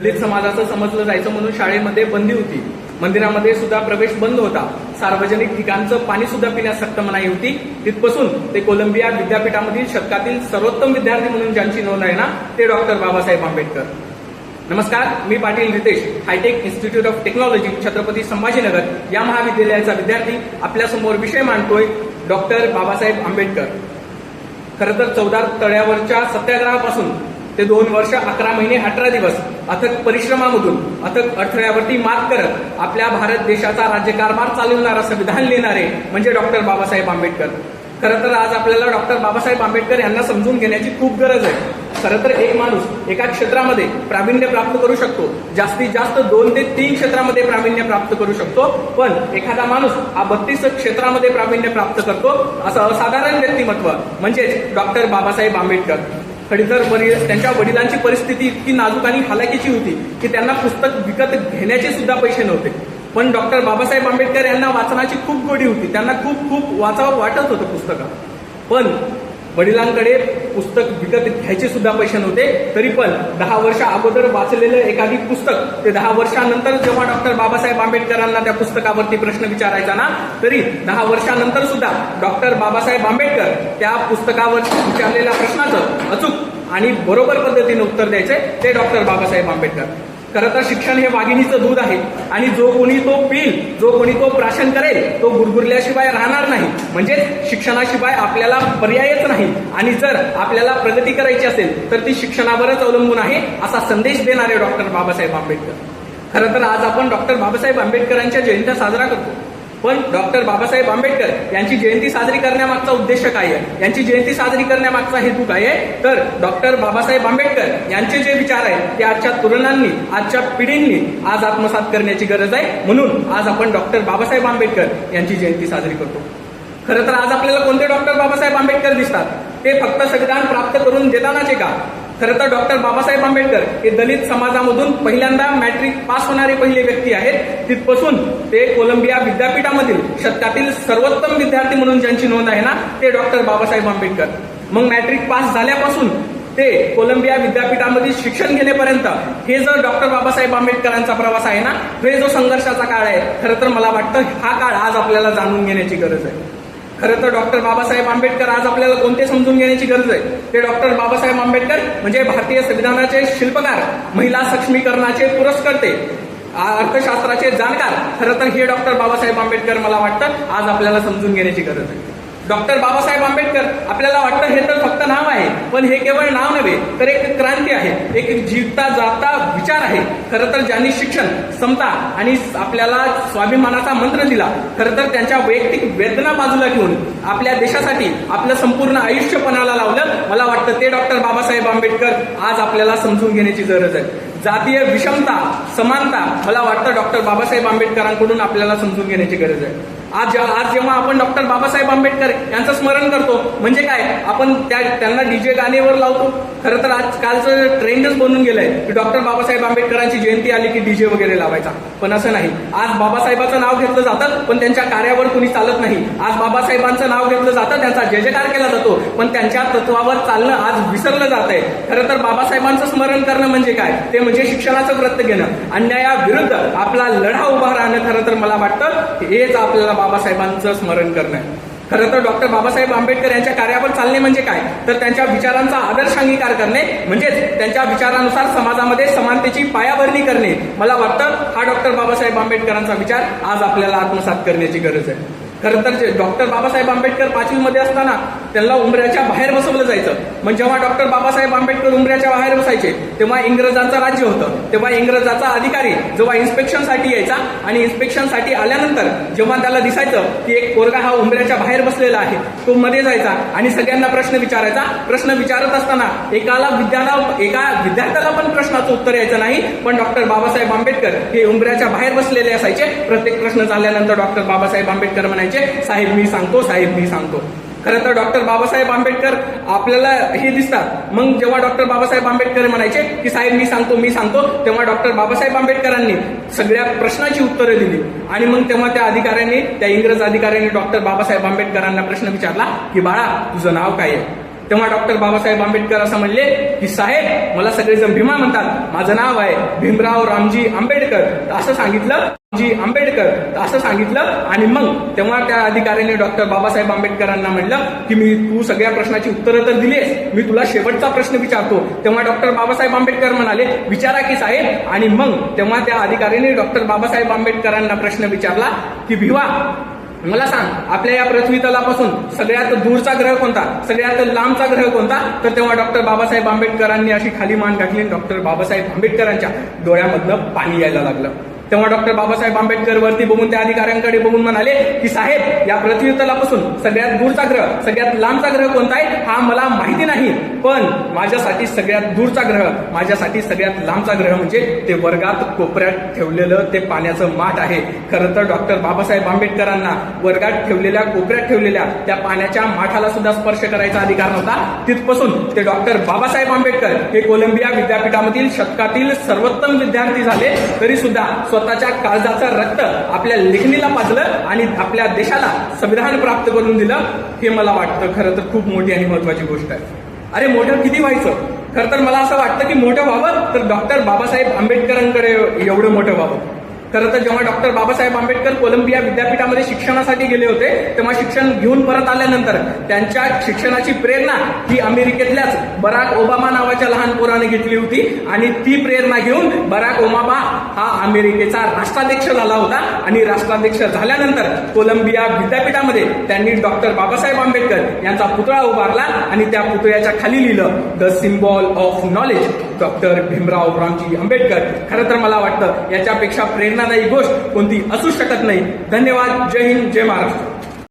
दलित समाजाचं समजलं जायचं म्हणून शाळेमध्ये बंदी होती. मंदिरामध्ये सुद्धा प्रवेश बंद होता. सार्वजनिक ठिकाणचं पाणी सुद्धा पिण्यास सक्त मनाई होती. तिथपासून ते कोलंबिया विद्यापीठामधील शतकातील सर्वोत्तम विद्यार्थी म्हणून ज्यांची नोंद आहे ना ते डॉक्टर बाबासाहेब आंबेडकर. नमस्कार मी Patil Ritesh hi tech institute of technology Chhatrapati Sambhajinagar या महाविद्यालयाचा विद्यार्थी आपल्यासमोर विषय मांडतोय डॉक्टर बाबासाहेब आंबेडकर. खरं तर चौदा तळ्यावरच्या सत्याग्रहापासून ते दोन वर्ष अकरा महिने अठरा दिवस अथक परिश्रमामधून अथक अडथळ्यावरती मात करत आपल्या भारत देशाचा राज्यकारभार चालवणारा संविधान लिहिणारे म्हणजे डॉक्टर बाबासाहेब आंबेडकर. खरं तर आज आपल्याला डॉक्टर बाबासाहेब आंबेडकर यांना समजून घेण्याची खूप गरज आहे. खरं तर एक माणूस एका क्षेत्रामध्ये प्रावीण्य प्राप्त करू शकतो. जास्तीत जास्त दोन ते तीन क्षेत्रामध्ये प्रावीण्य प्राप्त करू शकतो. पण एखादा माणूस हा बत्तीस क्षेत्रामध्ये प्रावीण्य प्राप्त करतो असं असाधारण व्यक्तिमत्व म्हणजेच डॉक्टर बाबासाहेब आंबेडकर. खरी त्यांच्या वडिलांची परिस्थिती इतकी नाजूक आणि हलाखीची होती की त्यांना पुस्तक विकत घेण्याचे सुद्धा पैसे नव्हते. पण डॉक्टर बाबासाहेब आंबेडकर यांना वाचनाची खूप गोडी होती. त्यांना खूप खूप वाचावं वाटत होतं पुस्तकं पण वडिलांकडे पुस्तक विकत घ्यायचे सुद्धा पैसे नव्हते. तरी पण दहा वर्ष अगोदर वाचलेलं एखादी पुस्तक ते दहा वर्षानंतर जेव्हा डॉक्टर बाबासाहेब आंबेडकरांना त्या पुस्तकावरती प्रश्न विचारायचा ना तरी दहा वर्षानंतर सुद्धा डॉक्टर बाबासाहेब आंबेडकर त्या पुस्तकावर विचारलेल्या प्रश्नाचं अचूक आणि बरोबर पद्धतीने उत्तर द्यायचे ते डॉक्टर बाबासाहेब आंबेडकर. खरं तर शिक्षण हे वाघिणीचं दूध आहे. आणि जो कोणी तो पिल जो कोणी तो प्राशन करेल तो गुरगुरल्याशिवाय राहणार नाही. म्हणजेच शिक्षणाशिवाय आपल्याला पर्यायच नाही. आणि जर आपल्याला प्रगती करायची असेल तर ती शिक्षणावरच अवलंबून आहे असा संदेश देणारे डॉक्टर बाबासाहेब आंबेडकर. खरं तर आज आपण डॉक्टर बाबासाहेब आंबेडकरांच्या जयंत्या साजरा करतो. पण डॉक्टर बाबासाहेब आंबेडकर यांची जयंती साजरी करण्यामागचा उद्देश काय आहे? यांची जयंती साजरी करण्यामागचा हेतू काय आहे? तर डॉक्टर बाबासाहेब आंबेडकर यांचे जे विचार आहेत ते आजच्या तरुणांनी आजच्या पिढींनी आज आत्मसात करण्याची गरज आहे. म्हणून आज आपण डॉक्टर बाबासाहेब आंबेडकर यांची जयंती साजरी करतो. खरं तर आज आपल्याला कोणते डॉक्टर बाबासाहेब आंबेडकर दिसतात? ते फक्त संविधान प्राप्त करून देतानाचे का? खरं तर डॉक्टर बाबासाहेब आंबेडकर हे दलित समाजामधून पहिल्यांदा मॅट्रिक पास होणारे पहिले व्यक्ती आहेत. तिथपासून ते कोलंबिया विद्यापीठामधील शतकातील सर्वोत्तम विद्यार्थी म्हणून ज्यांची नोंद आहे ना ते डॉक्टर बाबासाहेब आंबेडकर. मग मॅट्रिक पास झाल्यापासून ते कोलंबिया विद्यापीठामध्ये शिक्षण घेण्यापर्यंत हे जर डॉक्टर बाबासाहेब आंबेडकरांचा प्रवास आहे ना हे जो संघर्षाचा काळ आहे खरं तर मला वाटतं हा काळ आज आपल्याला जाणून घेण्याची गरज आहे. खरं तर डॉक्टर बाबासाहेब आंबेडकर आज आपल्याला कोणते समजून घेण्याची गरज आहे? ते डॉक्टर बाबासाहेब आंबेडकर म्हणजे भारतीय संविधानाचे शिल्पकार महिला सक्षमीकरणाचे पुरस्कर्ते अर्थशास्त्राचे जाणकार. खरं तर हे डॉक्टर बाबासाहेब आंबेडकर मला वाटतं आज आपल्याला समजून घेण्याची गरज आहे. डॉक्टर बाबासाहेब आंबेडकर आपल्याला वाटतं हे तर फक्त नाव आहे पण हे केवळ नाव नव्हे तर एक क्रांती आहे एक जीवता जाता विचार आहे. खरं तर ज्यांनी शिक्षण समता आणि आपल्याला स्वाभिमानाचा मंत्र दिला खरं तर त्यांच्या वैयक्तिक वेदना बाजूला घेऊन आपल्या देशासाठी आपलं संपूर्ण आयुष्य पणाला लावलं. मला वाटतं ते डॉक्टर बाबासाहेब आंबेडकर आज आपल्याला समजून घेण्याची गरज आहे. जातीय विषमता समानता मला वाटतं डॉक्टर बाबासाहेब आंबेडकरांकडून आपल्याला समजून घेण्याची गरज आहे. आज आज जेव्हा आपण डॉक्टर बाबासाहेब आंबेडकर यांचं स्मरण करतो म्हणजे काय? आपण त्या त्यांना डीजे गाणेवर लावतो. खरं तर आजकालचं ट्रेंडच बनून गेलंय की डॉक्टर बाबासाहेब आंबेडकरांची जयंती आली की डीजे वगैरे लावायचा. पण असं नाही. आज बाबासाहेबाचं नाव घेतलं जातं पण त्यांच्या कार्यावर कुणी चालत नाही. आज बाबासाहेबांचं नाव घेतलं जातं त्यांचा जय जयकार केला जातो पण त्यांच्या तत्वावर चालणं आज विसरलं जात आहे खरं तर बाबासाहेबांचं स्मरण करणं म्हणजे काय? ते म्हणजे शिक्षणाचं व्रत घेणं. अन्यायाविरुद्ध आपला लढा उभा राहणं खरं तर मला वाटतं हेच आपल्याला बाबासाहेबांचं स्मरण करणं. आहे खरं तर डॉक्टर बाबासाहेब आंबेडकर यांच्या कार्यावर चालणे म्हणजे काय? तर त्यांच्या विचारांचा आदर्श अंगीकार करणे म्हणजेच त्यांच्या विचारानुसार समाजामध्ये समानतेची पायाभरणी करणे. मला वाटतं हा डॉक्टर बाबासाहेब आंबेडकरांचा विचार आज आपल्याला आत्मसात करण्याची गरज आहे. खरं तर जे डॉक्टर बाबासाहेब आंबेडकर पाचवीमध्ये असताना त्यांना उमऱ्याच्या बाहेर बसवलं जायचं. म्हणजे जेव्हा डॉक्टर बाबासाहेब आंबेडकर उमऱ्याच्या बाहेर बसायचे तेव्हा इंग्रजांचं राज्य होतं. तेव्हा इंग्रजाचा अधिकारी जेव्हा इन्स्पेक्शनसाठी यायचा आणि इन्स्पेक्शनसाठी आल्यानंतर जेव्हा त्याला दिसायचं की एक पोरगा हा उमऱ्याच्या बाहेर बसलेला आहे तो मध्ये जायचा आणि सगळ्यांना प्रश्न विचारायचा. प्रश्न विचारत असताना एकाला विद्याला एका विद्यार्थ्याला पण प्रश्नाचं उत्तर यायचं नाही पण डॉक्टर बाबासाहेब आंबेडकर हे उमऱ्याच्या बाहेर बसलेले असायचे. प्रत्येक प्रश्न झाल्यानंतर डॉक्टर बाबासाहेब आंबेडकर म्हणायचे साहेब मी सांगतो साहेब मी सांगतो. खरं तर डॉक्टर बाबासाहेब आंबेडकर आपल्याला हे दिसतात. मग जेव्हा डॉक्टर बाबासाहेब आंबेडकर म्हणायचे की साहेब मी सांगतो मी सांगतो तेव्हा डॉक्टर बाबासाहेब आंबेडकरांनी सगळ्या प्रश्नाची उत्तरं दिली. आणि मग तेव्हा त्या अधिकाऱ्यांनी त्या इंग्रज अधिकाऱ्यांनी डॉक्टर बाबासाहेब आंबेडकरांना प्रश्न विचारला की बाळा तुझं नाव काय आहे? तेव्हा डॉक्टर बाबासाहेब आंबेडकर असं म्हणले की साहेब मला सगळेजण भीमा म्हणतात. माझं नाव आहे भीमराव रामजी आंबेडकर. असं सांगितलं जी आंबेडकर. असं सांगितलं आणि मग तेव्हा त्या अधिकाऱ्याने डॉक्टर बाबासाहेब आंबेडकरांना म्हणलं की मी तू सगळ्या प्रश्नाची उत्तरं तर दिलीस. मी तुला शेवटचा प्रश्न विचारतो. तेव्हा डॉक्टर बाबासाहेब आंबेडकर म्हणाले विचारा की साहेब. आणि मग तेव्हा त्या अधिकाऱ्याने डॉक्टर बाबासाहेब आंबेडकरांना प्रश्न विचारला की भिवा मला सांग आपल्या या पृथ्वी तलापासून सगळ्यात दूरचा ग्रह कोणता? सगळ्यात लांबचा ग्रह कोणता? तर तेव्हा डॉक्टर बाबासाहेब आंबेडकरांनी अशी खाली मान घातली डॉक्टर बाबासाहेब आंबेडकरांच्या डोळ्यामधनं पाणी यायला लागलं. तेव्हा डॉक्टर बाबासाहेब आंबेडकर वरती बघून त्या अधिकाऱ्यांकडे बघून म्हणाले की साहेब या पृथ्वीतलापासून सगळ्यात दूरचा ग्रह सगळ्यात लांबचा ग्रह कोणता आहे? हा मला माहिती नाही. पण माझ्यासाठी सगळ्यात दूरचा ग्रह माझ्यासाठी सगळ्यात लांबचा ग्रह म्हणजे ते वर्गात कोपऱ्यात ठेवलेलं ते पाण्याचं माठ आहे. खरं तर डॉक्टर बाबासाहेब आंबेडकरांना वर्गात ठेवलेल्या कोपऱ्यात ठेवलेल्या त्या पाण्याच्या माठाला सुद्धा स्पर्श करायचा अधिकार नव्हता. तिथपासून ते डॉक्टर बाबासाहेब आंबेडकर हे कोलंबिया विद्यापीठामधील शतकातील सर्वोत्तम विद्यार्थी झाले. तरी सुद्धा स्वतःच्या काळजाचं रक्त आपल्या लेखणीला पाजलं आणि आपल्या देशाला संविधान प्राप्त करून दिलं हे मला वाटतं खरं तर खूप मोठी आणि महत्वाची गोष्ट आहे. अरे मोठं किती व्हायचं? खरं तर मला असं वाटतं की मोठं व्हावं तर डॉक्टर बाबासाहेब आंबेडकरांकडे एवढं मोठं व्हावं. खरं तर जेव्हा डॉक्टर बाबासाहेब आंबेडकर कोलंबिया विद्यापीठामध्ये शिक्षणासाठी गेले होते तेव्हा शिक्षण घेऊन परत आल्यानंतर त्यांच्या शिक्षणाची प्रेरणा ही अमेरिकेतल्याच बराक ओबामा नावाच्या लहान पोराने घेतली होती आणि ती प्रेरणा घेऊन बराक ओमाबा हा अमेरिकेचा राष्ट्राध्यक्ष झाला होता. आणि राष्ट्राध्यक्ष झाल्यानंतर कोलंबिया विद्यापीठामध्ये त्यांनी डॉक्टर बाबासाहेब आंबेडकर यांचा पुतळा उभारला आणि त्या पुतळ्याच्या खाली लिहिलं the symbol of knowledge doctor Bhimrao Ramji Ambedkar. खरं तर मला वाटतं याच्यापेक्षा प्रेरणादायी गोष्ट कोणती असू शकत नाही. धन्यवाद. जय हिंद. जय महाराष्ट्र.